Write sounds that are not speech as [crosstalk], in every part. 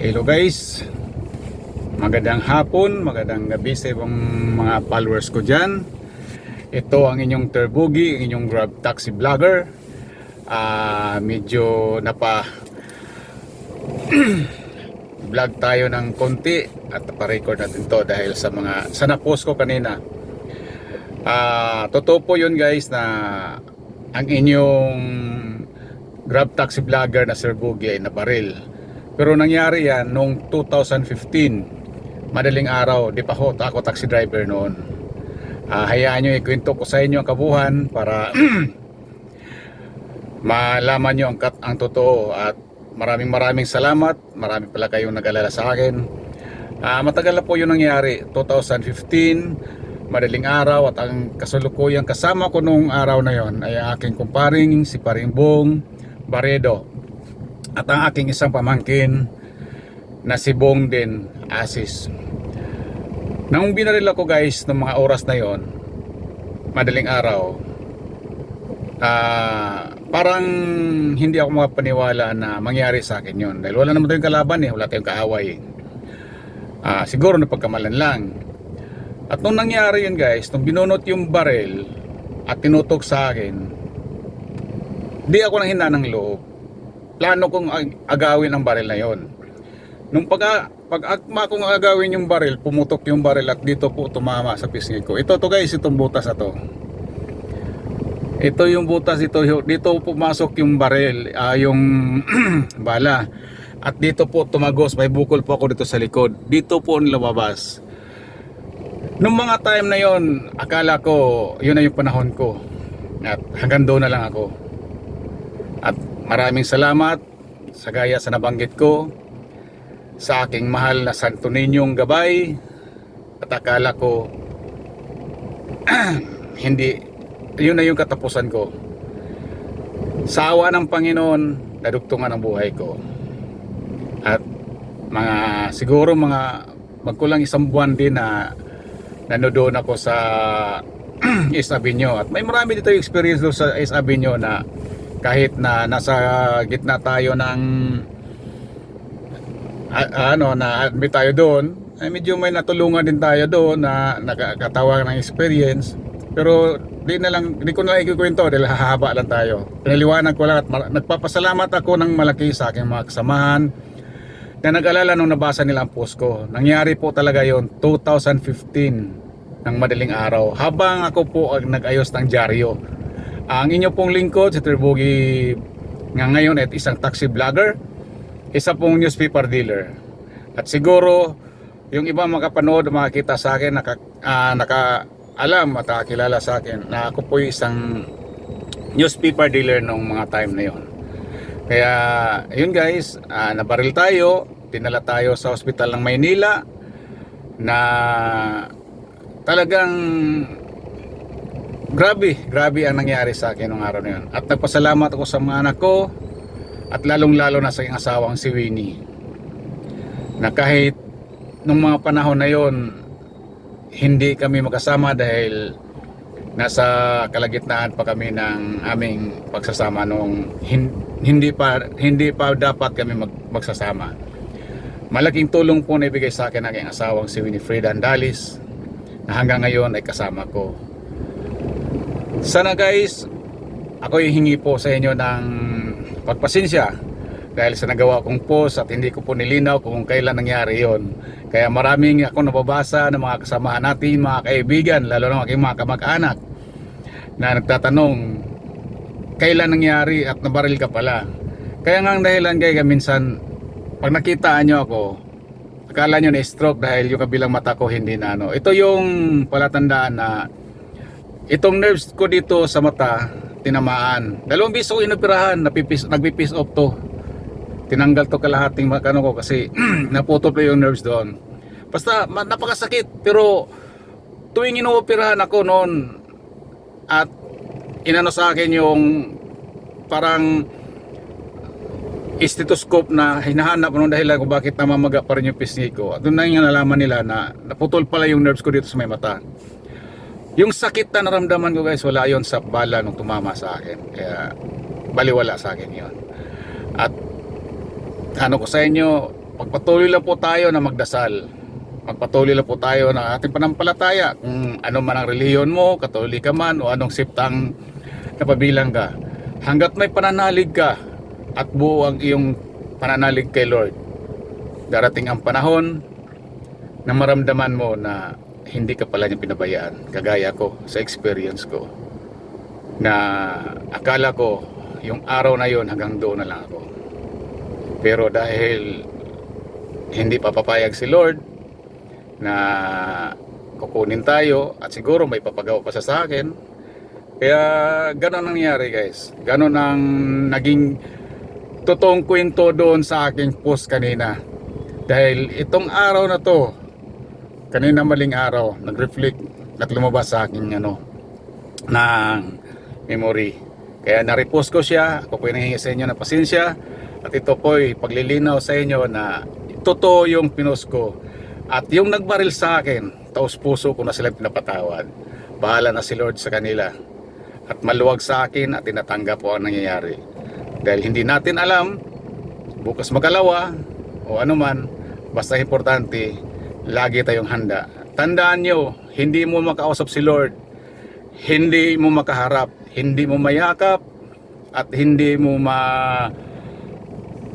Hello guys. Magandang hapon, magandang gabi sa ibang mga followers ko dyan. Ito ang inyong Terbugi, ang inyong Grab Taxi Vlogger. Ah, Medyo napa [clears throat] vlog tayo ng konti at pa-record natin to dahil sa mga sa na-post ko kanina. Ah, totoo po yun guys na ang inyong Grab taxi vlogger na Sir Boogie ay nabaril. Pero nangyari yan noong 2015. Madaling araw, di pa ho ako taxi driver noon. Ah, hayaan nyo ikwento ko sa inyo ang kabuhan para [clears throat] malaman nyo ang, kat ang totoo at maraming maraming salamat. Marami pala kayong nag-alala sa akin. Ah, matagal na po yung nangyari. 2015, madaling araw at ang kasalukuyang kasama ko noong araw na yon ay aking kumparing si Paring Bong Baredo at ang aking isang pamangkin na si Bong din Asis. Nang binaril ako guys ng mga oras na yon, madaling araw, ah parang hindi ako makapaniwala na mangyari sa akin yon dahil wala naman tayong kalaban eh, wala tayong kaaway. Ah, siguro napagkamalan lang. At nung nangyari yun guys, nung binunot yung barel at tinutok sa akin, di ako nang hina ng loob. Plano kong ag- agawin ang baril na yon. Nung pag, pag akma kong agawin yung baril, pumutok yung baril at dito po tumama sa pisngi ko. Ito to guys, itong butas na to. Ito yung butas dito, dito pumasok yung baril, ah, yung [clears throat] bala. At dito po tumagos, may bukol po ako dito sa likod. Dito po lumabas. Nung mga time na yon, akala ko yun na yung panahon ko. At hanggang doon na lang ako. At maraming salamat. Sa gaya sa nabanggit ko sa aking mahal na Santo Ninyong gabay at akala ko [clears throat] hindi yun na yung katapusan ko. Sa awa ng Panginoon nadugtungan ang buhay ko. At mga siguro mga magkulang isang buwan din na nanodoon ako sa [clears throat] East Avenue. At may marami dito yung experience doon sa East Avenue na kahit na nasa gitna tayo ng a- ano na admit tayo doon ay medyo may natulungan din tayo doon na nakakatawa ng experience. Pero di na lang di ko na lang ikikwento dahil hahaba lang tayo. Pinaliwanag ko lang at nagpapasalamat ako ng malaki sa aking mga kasamahan na nag-alala nung nabasa nila ang post ko. Nangyari po talaga yon 2015 ng madaling araw. Habang ako po ang nag-ayos ng dyaryo ang inyo pong lingkod si Terbugi nga ngayon at isang taxi vlogger isa pong newspaper dealer. At siguro yung iba makapanood makakita sa akin naka, ah, naka alam at nakakilala sa akin na ako po isang newspaper dealer nung mga time na yon kaya yun guys ah, nabaril tayo dinala tayo sa ospital ng Maynila na talagang grabe, grabe ang nangyari sa akin nung araw na yun. At nagpasalamat ako sa mga anak ko at lalong-lalo na sa aking asawang si Winnie. Na kahit nung mga panahon na yon hindi kami magkasama dahil nasa kalagitnaan pa kami ng aming pagsasama nung hin- hindi pa hindi pa dapat kami mag, magsasama. Malaking tulong po na ibigay sa akin ng aking asawang si Winifreda Andalis na hanggang ngayon ay kasama ko. Sana guys, ako hingi po sa inyo ng pagpasensya dahil sa nagawa kong post at hindi ko po nilinaw kung kailan nangyari yon. Kaya maraming ako nababasa ng mga kasamahan natin, mga kaibigan, lalo na aking mga kamag-anak na nagtatanong kailan nangyari at nabaril ka pala. Kaya nga ang dahilan kaya minsan pag nakita nyo ako, akala nyo na stroke dahil yung kabilang mata ko hindi na ano. Ito yung palatandaan na itong nerves ko dito sa mata tinamaan. Dalawang biso ko inoperahan, napipis, nagpipis off to. Tinanggal to kalahating makano ko kasi [clears throat] naputol pa yung nerves doon. Basta napakasakit pero tuwing inooperahan ako noon at inano sa akin yung parang stethoscope na hinahanap nung dahilan kung bakit namamaga pa rin yung pisngi ko. At doon na yung nalaman nila na naputol pala yung nerves ko dito sa may mata. Yung sakit na naramdaman ko guys, wala yon sa bala nung tumama sa akin. Kaya baliwala sa akin yon. At ano ko sa inyo, magpatuloy lang po tayo na magdasal. Magpatuloy lang po tayo ng ating panampalataya. Kung ano man ang reliyon mo, katolik ka man, o anong siptang napabilang ka. Hanggat may pananalig ka at buo ang iyong pananalig kay Lord, darating ang panahon na maramdaman mo na hindi ka pala niya pinabayaan. Kagaya ko sa experience ko na akala ko yung araw na yon hanggang doon na lang ako. Pero dahil hindi pa papayag si Lord na kukunin tayo at siguro may papagawa pa sa akin. Kaya ganon ang nangyari guys. Ganon ang naging totoong kwento doon sa aking post kanina. Dahil itong araw na to, kanina maling araw, nag-reflect at lumabas sa aking ano, ng memory. Kaya na-repost ko siya, ako po hinihingi sa inyo ng pasensya at ito po'y paglilinaw sa inyo na totoo yung pinost ko. At yung nagbaril sa akin, taos puso ko na sila pinapatawad. Bahala na si Lord sa kanila. At maluwag sa akin at tinatanggap po ang nangyayari. Dahil hindi natin alam, bukas magalawa o anuman, basta importante, lagi tayong handa. Tandaan nyo, hindi mo makausap si Lord, hindi mo makaharap, hindi mo mayakap, at hindi mo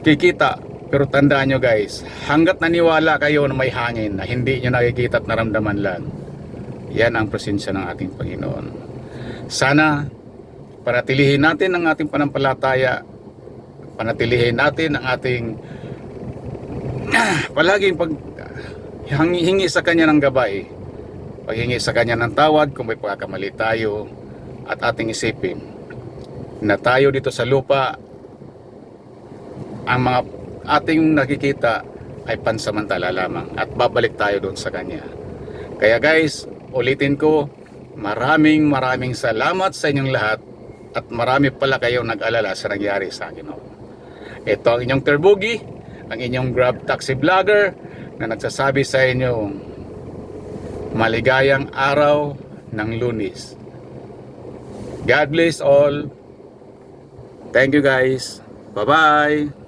makikita. Pero tandaan nyo guys, hanggat naniwala kayo na may hangin na hindi nyo nakikita at naramdaman lang, yan ang presensya ng ating Panginoon. Sana panatilihin natin ang ating panampalataya, panatilihin natin ang ating [clears throat] palaging pag hingi sa kanya ng gabay, paghingi sa kanya ng tawad kung may pagkakamali tayo at ating isipin na tayo dito sa lupa ang mga ating nakikita ay pansamantala lamang at babalik tayo doon sa kanya. Kaya guys, ulitin ko, maraming maraming salamat sa inyong lahat at marami pala kayong nag-alala sa nangyari sa akin. Ito ang inyong Terbugi, ang inyong Grab Taxi Vlogger na nagsasabi sa inyo maligayang araw ng lunis. God bless all. Thank you guys. Bye-bye.